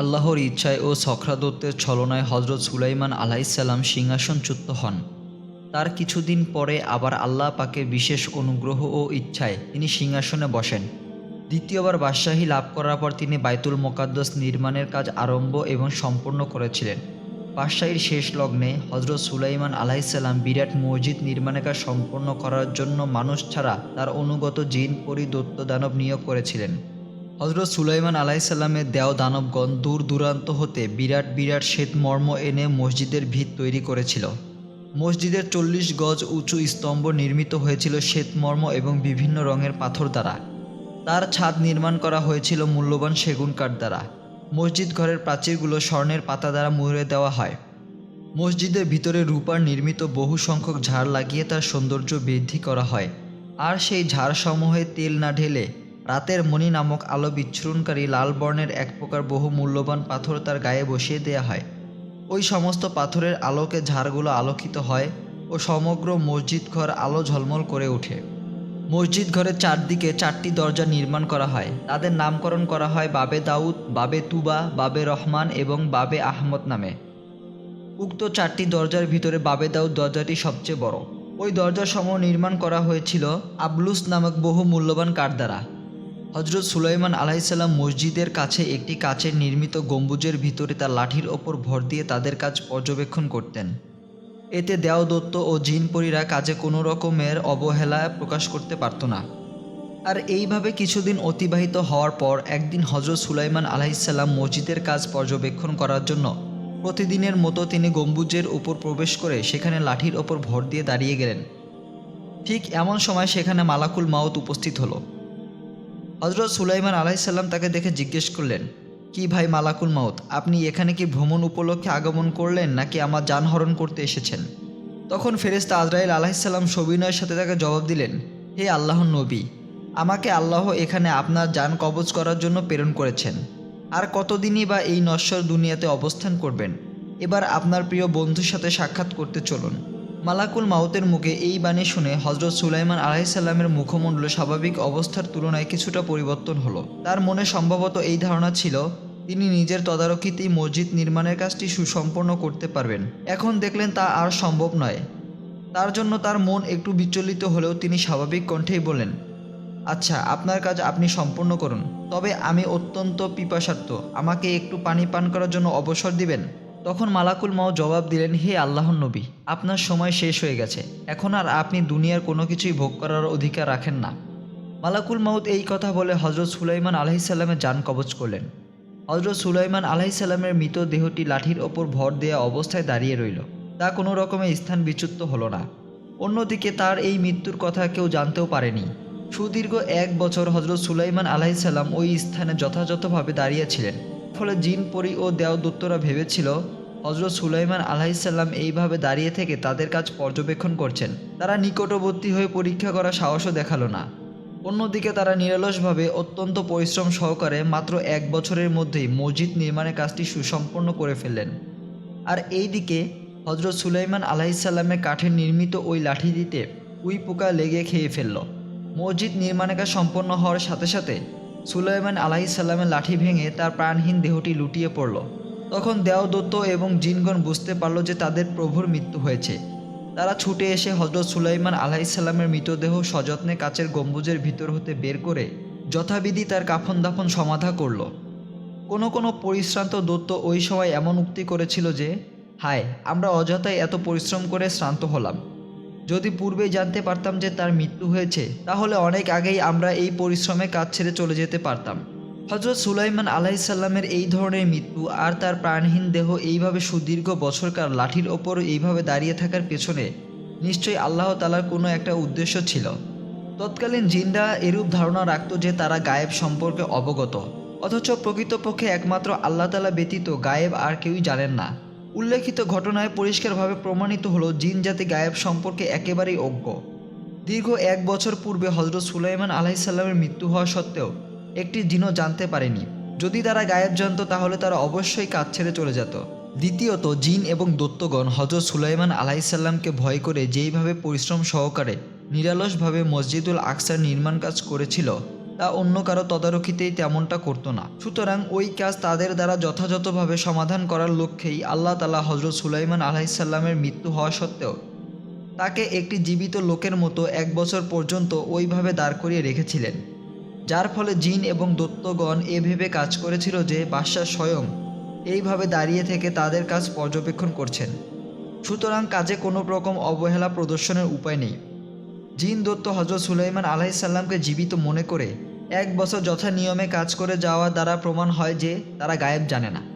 আল্লাহর ইচ্ছায় ও সখরাদত্তের ছলনায় হজরত সুলাইমান আলাইসাল্লাম সিংহাসনচ্যুত হন। তার কিছুদিন পরে আবার আল্লাহ পাকের বিশেষ অনুগ্রহ ও ইচ্ছায় তিনি সিংহাসনে বসেন। দ্বিতীয়বার বাদশাহী লাভ করার পর তিনি বাইতুল মোকাদ্দস নির্মাণের কাজ আরম্ভ এবং সম্পন্ন করেছিলেন। বাদশাহীর শেষ লগ্নে হজরত সুলাইমান আলাইসাল্লাম বিরাট মসজিদ নির্মাণের কাজ সম্পন্ন করার জন্য মানুষ ছাড়া তার অনুগত জিন পরি দত্ত দানব নিয়োগ করেছিলেন। হজরত সুলাইমান আলাইসাল্লামের দেও দানবগণ দূর দূরান্ত হতে বিরাট বিরাট শ্বেত মর্ম এনে মসজিদের ভিত তৈরি করেছিল। মসজিদের চল্লিশ গজ উঁচু স্তম্ভ নির্মিত হয়েছিল শ্বেতমর্ম এবং বিভিন্ন রঙের পাথর দ্বারা। তার ছাদ নির্মাণ করা হয়েছিল মূল্যবান সেগুন কাঠ দ্বারা। মসজিদ ঘরের প্রাচীরগুলো স্বর্ণের পাতা দ্বারা মুড়ে দেওয়া হয়। মসজিদের ভিতরে রূপার নির্মিত বহু সংখ্যক ঝাড় লাগিয়ে তার সৌন্দর্য বৃদ্ধি করা হয়। আর সেই ঝাড়সমূহে তেল না ঢেলে রাতের মণি নামক আলো বিচ্ছুরণকারী লাল বর্ণের এক প্রকার বহু মূল্যবান পাথর তার গায়ে বসিয়ে দেয়া হয়। ওই সমস্ত পাথরের আলোকে ঝাড়গুলো আলোকিত হয় ও সমগ্র মসজিদ ঘর আলো ঝলমল করে ওঠে। মসজিদ ঘরের চারদিকে চারটি দরজা নির্মাণ করা হয়। তাদের নামকরণ করা হয় বাবে দাউদ, বাবে তুবা, বাবে রহমান এবং বাবে আহমদ নামে। উক্ত চারটি দরজার ভিতরে বাবে দাউদ দরজাটি সবচেয়ে বড়। ওই দরজার সমূহ নির্মাণ করা হয়েছিল আবলুস নামক বহু মূল্যবান কাঠ দ্বারা হজরত সুলাইমান আলাইসাল্লাম মসজিদের কাছে একটি কাচের নির্মিত গম্বুজের ভিতরে তার লাঠির ওপর ভর দিয়ে তাদের কাজ পর্যবেক্ষণ করতেন। এতে দেও দত্ত ও জিনপরীরা কাজে কোনো রকমের অবহেলা প্রকাশ করতে পারত না। আর এইভাবে কিছুদিন অতিবাহিত হওয়ার পর একদিন হজরত সুলাইমান আলাইসাল্লাম মসজিদের কাজ পর্যবেক্ষণ করার জন্য প্রতিদিনের মতো তিনি গম্বুজের উপর প্রবেশ করে সেখানে লাঠির ওপর ভর দিয়ে দাঁড়িয়ে গেলেন। ঠিক এমন সময় সেখানে মালাকুল মাউত উপস্থিত হলো। হজরত সুলাইমান আলাইসাল্লাম তাকে দেখে জিজ্ঞেস করলেন, কি ভাই মালাকুল মাউত, আপনি এখানে কি ভ্রমণ উপলক্ষে আগমন করলেন নাকি আমার যানহরণ করতে এসেছেন? তখন ফেরেস্তা আজরাইল আলাইসাল্লাম সবিনয়ের সাথে তাকে জবাব দিলেন, হে আল্লাহ নবী, আমাকে আল্লাহ এখানে আপনার যান কবজ করার জন্য প্রেরণ করেছেন। আর কতদিনই বা এই নশ্বর দুনিয়াতে অবস্থান করবেন? এবার আপনার প্রিয় বন্ধুর সাথে সাক্ষাৎ করতে চলুন। মালাকুল মাউতের মুখে এই বাণী শুনে হজরত সুলাইমান আলাইসাল্লামের মুখমণ্ডল স্বাভাবিক অবস্থার তুলনায় কিছুটা পরিবর্তন হলো। তার মনে সম্ভবত এই ধারণা ছিল, তিনি নিজের তদারকিতেই মসজিদ নির্মাণের কাজটি সুসম্পন্ন করতে পারবেন। এখন দেখলেন তা আর সম্ভব নয়। তার জন্য তার মন একটু বিচলিত হলেও তিনি স্বাভাবিক কণ্ঠেই বলেন আচ্ছা আপনার কাজ আপনি সম্পূর্ণ করুন। তবে আমি অত্যন্ত পিপাসার্থ। আমাকে একটু পানি পান করার জন্য অবসর দিবেন? তখন মালাকুল মাও জবাব দিলেন, হে আল্লাহর নবী, আপনার সময় শেষ হয়ে গেছে। এখন আর আপনি দুনিয়ার কোনো কিছুই ভোগ করার অধিকার রাখেন না। মালাকুল মাউত এই কথা বলে হজরত সুলাইমান আলাহিসাল্লামের যান কবচ করলেন। হজরত সুলাইমান আলাহিসাল্লামের মৃতদেহটি লাঠির ওপর ভর দেওয়া অবস্থায় দাঁড়িয়ে রইল। তা কোনো রকমের স্থান বিচ্যুত হলো না। অন্যদিকে তার এই মৃত্যুর কথা কেউ জানতেও পারেনি। সুদীর্ঘ এক বছর হজরত সুলাইমান আলাহিসাল্লাম ওই স্থানে যথাযথভাবে দাঁড়িয়েছিলেন ফলে জিন পরি ও দেওদত্তরা ভেবেছিল হজরত সুলাইমান আলাহিসাল্লাম এইভাবে দাঁড়িয়ে থেকে তাদের কাজ পর্যবেক্ষণ করছেন। তারা নিকটবর্তী হয়ে পরীক্ষা করা সাহসও দেখাল না। অন্যদিকে তারা নিরলসভাবে অত্যন্ত পরিশ্রম সহকারে মাত্র এক বছরের মধ্যেই মসজিদ নির্মাণের কাজটি সুসম্পন্ন করে ফেললেন। আর এই দিকে হজরত সুলাইমান আলাহিসাল্লামের কাঠের নির্মিত ওই লাঠি দিতে উই পোকা লেগে খেয়ে ফেলল। মসজিদ নির্মাণের কাজ সম্পন্ন হওয়ার সাথে সাথে সুলাইমান আলাহিসাল্লামের লাঠি ভেঙে তার প্রাণহীন দেহটি লুটিয়ে পড়ল। তখন দেওদত্ত এবং জিনগণ বুঝতে পারল যে তাদের প্রভুর মৃত্যু হয়েছে। তারা ছুটে এসে হজরত সুলাইমান আলাইসাল্লামের মৃতদেহ সযত্নে কাচের গম্বুজের ভিতর হতে বের করে যথাবিধি তার কাফন দাফন সমাধা করল। কোনো কোনো পরিশ্রান্ত দত্ত ওই সময় এমন উক্তি করেছিল যে, হায়, আমরা অযথাই এত পরিশ্রম করে শ্রান্ত হলাম। যদি পূর্বেই জানতে পারতাম যে তার মৃত্যু হয়েছে, তাহলে অনেক আগেই আমরা এই পরিশ্রমে কাজ ছেড়ে চলে যেতে পারতাম। হজরত সুলাইমান আলাইসাল্লামের এই ধরনের মৃত্যু আর তার প্রাণহীন দেহ এইভাবে সুদীর্ঘ বছরকার লাঠির ওপর এইভাবে দাঁড়িয়ে থাকার পেছনে নিশ্চয়ই আল্লাহ তালার কোনো একটা উদ্দেশ্য ছিল। তৎকালীন জিনরা এরূপ ধারণা রাখত যে তারা গায়েব সম্পর্কে অবগত, অথচ প্রকৃতপক্ষে একমাত্র আল্লাহ তালা ব্যতীত গায়েব আর কেউই জানেন না। উল্লেখিত ঘটনায় পরিষ্কারভাবে প্রমাণিত হলো জিন জাতি গায়েব সম্পর্কে একেবারেই অজ্ঞ। দীর্ঘ এক বছর পূর্বে হজরত সুলাইমান আলাইসাল্লামের মৃত্যু হওয়া সত্ত্বেও একটি জিনও জানতে পারেনি। যদি তারা গায়েব জানত, তাহলে তারা অবশ্যই কাজ ছেড়ে চলে যেত। দ্বিতীয়ত, জিন এবং দত্তগণ হজরত সুলাইমান আলাইসাল্লামকে ভয় করে যেইভাবে পরিশ্রম সহকারে নিরালসভাবে মসজিদুল আকসার নির্মাণ কাজ করেছিল তা অন্য কারও তদারকিতেই তেমনটা করতো না। সুতরাং ওই কাজ তাদের দ্বারা যথাযথভাবে সমাধান করার লক্ষ্যেই আল্লাহ তালা হজরত সুলাইমান আলাইসাল্লামের মৃত্যু হওয়া সত্ত্বেও তাকে একটি জীবিত লোকের মতো এক বছর পর্যন্ত ওইভাবে দাঁড় করিয়ে রেখেছিলেন। যার ফলে জিন এবং দত্তগণ এ ভেবে কাজ করেছিল যে বাদশাহ স্বয়ং এইভাবে দাঁড়িয়ে থেকে তাদের কাজ পর্যবেক্ষণ করছেন। সুতরাং কাজে কোনো রকম অবহেলা প্রদর্শনের উপায় নেই। জিন দত্ত হজরত সুলাইমান আলাইসাল্লামকে জীবিত মনে করে এক বছর যথা নিয়মে কাজ করে যাওয়া দ্বারা প্রমাণ হয় যে তারা গায়েব জানে না।